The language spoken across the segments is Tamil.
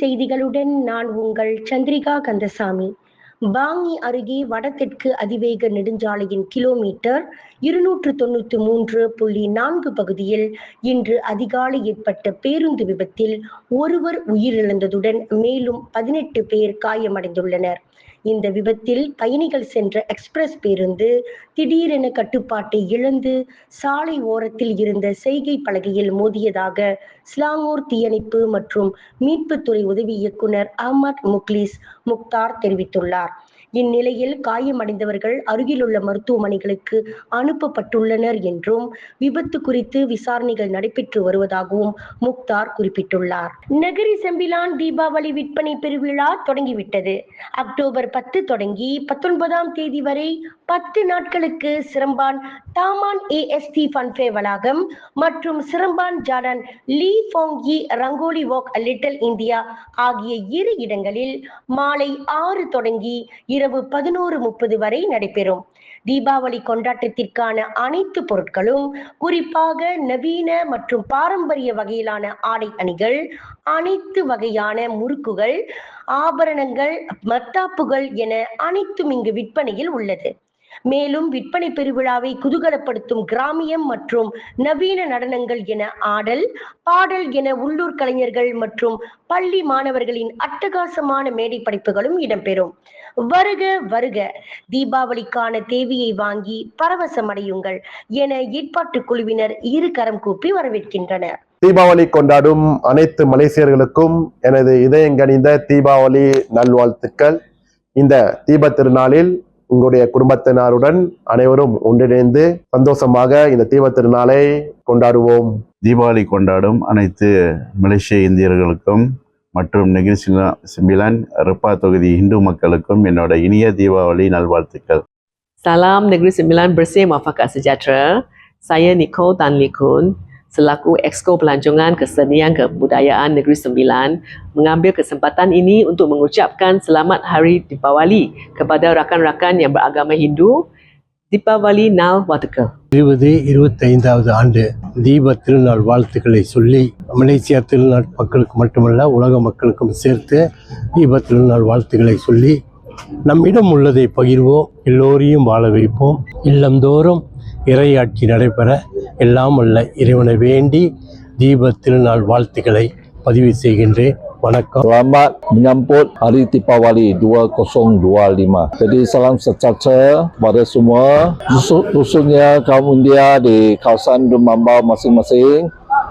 செய்திகளுடன் நான் உங்கள் சந்திரிகா கந்தசாமி. பாங்கி அருகே வடதெற்கு அதிவேக நெடுஞ்சாலையின் கிலோமீட்டர் இருநூற்று தொண்ணூற்று மூன்று புள்ளி நான்கு பகுதியில் இன்று அதிகாலை ஏற்பட்ட பேருந்து விபத்தில் ஒருவர் உயிரிழந்ததுடன் மேலும் பதினெட்டு பேர் காயமடைந்துள்ளனர். இந்த விபத்தில் பயணிகள் சென்ற எக்ஸ்பிரஸ் பேருந்து திடீரென கட்டுப்பாட்டை இழந்து சாலை ஓரத்தில் இருந்த செய்கை பலகையில் மோதியதாக ஸ்லாங்கூர் தீயணைப்பு மற்றும் மீட்புத்துறை உதவி இயக்குனர் அஹமத் முக்லிஸ் முக்தார் தெரிவித்துள்ளார். இந்நிலையில் காயமடைந்தவர்கள் அருகிலுள்ள மருத்துவமனைகளுக்கு அனுப்பப்பட்டுள்ளனர் என்றும் விபத்து குறித்து விசாரணைகள் நடைபெற்று வருவதாகவும் முக்தார் குறிப்பிட்டுள்ளார். நகரி செம்பிலான் தீபாவளி விற்பனை பெருவிழா தொடங்கிவிட்டது. அக்டோபர் பத்து தொடங்கி பத்தொன்பதாம் தேதி வரை பத்து நாட்களுக்கு சிரம்பான் டாமான் ஏஎஸ்டி ஃபன்ஃபே வளாகம் மற்றும் சிரம்பான் ஜார்டன் லீ ஃபோங்கி ரங்கோலி வாக் லிட்டில் இந்தியா ஆகிய இரு இடங்களில் மாலை ஆறு தொடங்கி இரவு பதினோரு முப்பது வரை நடைபெறும். தீபாவளி கொண்டாட்டத்திற்கான அனைத்து பொருட்களும் குறிப்பாக நவீன மற்றும் பாரம்பரிய வகையிலான ஆடை அணிகள் அனைத்து வகையான முறுக்குகள் ஆபரணங்கள் மத்தாப்புகள் என அனைத்தும் இங்கு விற்பனையில் உள்ளது. மேலும் விற்பனை பெருவிழாவை குதூகலப்படுத்தும் கிராமியம் மற்றும் நவீன நடனங்கள் என ஆடல் பாடல் என உள்ளூர் கலைஞர்கள் மற்றும் பள்ளி மாணவர்களின் அட்டகாசமான மேடை படைப்புகளும் இடம்பெறும். வருக வருக தீபாவளிக்கான தேவியை வாங்கி பரவசமடையுங்கள் என ஏற்பாட்டு குழுவினர் இரு கரம் கூப்பி வரவேற்கின்றனர். தீபாவளி கொண்டாடும் அனைத்து மலேசியர்களுக்கும் எனது இதயங்கனிந்த தீபாவளி நல்வாழ்த்துக்கள். இந்த தீப திருநாளில் உங்களுடைய குடும்பத்தினருடன் அனைவரும் ஒன்றிணைந்து சந்தோஷமாக இந்த தீப திருநாளை கொண்டாடுவோம். தீபாவளி கொண்டாடும் அனைத்து மலேசிய இந்தியர்களுக்கும் மற்றும் நெகிரி சிமிலான் ரிப்பா தொகுதி இந்து மக்களுக்கும் என்னோட இனிய தீபாவளி நல்வாழ்த்துக்கள். Salam Negeri Sembilan Bersih Muafakat Sejahtera. Saya Nicole Tan Likun selaku Exco Pelancongan Kesenian Kebudayaan Negeri Sembilan mengambil kesempatan ini untuk mengucapkan selamat Hari Deepawali kepada rakan-rakan yang beragama Hindu. Deepawali Nal Watakal. இருபது இருபத்தைந்தாவது ஆண்டு தீப திருநாள் வாழ்த்துக்களை சொல்லி மலேசியா திருநாள் மக்களுக்கு மட்டுமல்ல உலக மக்களுக்கும் சேர்த்து தீப திருநாள் வாழ்த்துக்களை சொல்லி நம்மிடம் உள்ளதை பகிர்வோம் எல்லோரையும் வாழ வைப்போம் இல்லந்தோறும் இறையாட்சி நடைபெற எல்லாம் அல்ல இறைவனை வேண்டி தீப திருநாள் வாழ்த்துக்களை பதிவு செய்கின்றேன் வணக்கம் Selamat menyambut Hari Deepawali 2025. Jadi salam sejahtera kepada semua Khusus- khususnya kaum India di kawasan Dumambau masing-masing.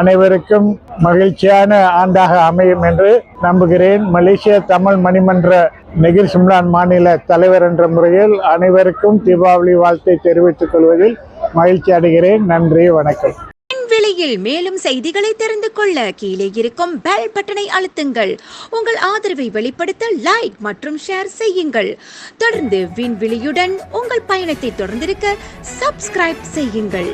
அனைவருக்கும் மகிழ்ச்சியான ஆண்டாக அமையும் என்று நம்புகிறேன். மலேசிய தமிழ் மணிமன்ற நெகிர் சிம்லான் மாநில தலைவர் என்ற முறையில் அனைவருக்கும் தீபாவளி வாழ்த்தை தெரிவித்துக் கொள்வதில் மகிழ்ச்சி அடைகிறேன். நன்றி வணக்கம். விலையில் மேலும் செய்திகளை தெரிந்து கொள்ள கீழே இருக்கும் பெல் பட்டனை அழுத்துங்கள். உங்கள் ஆதரவை வெளிப்படுத்த லைக் மற்றும் ஷேர் செய்யுங்கள். தொடர்ந்து விண்வெளியுடன் உங்கள் பயணத்தை தொடர்ந்திருக்க சப்ஸ்கிரைப் செய்யுங்கள்.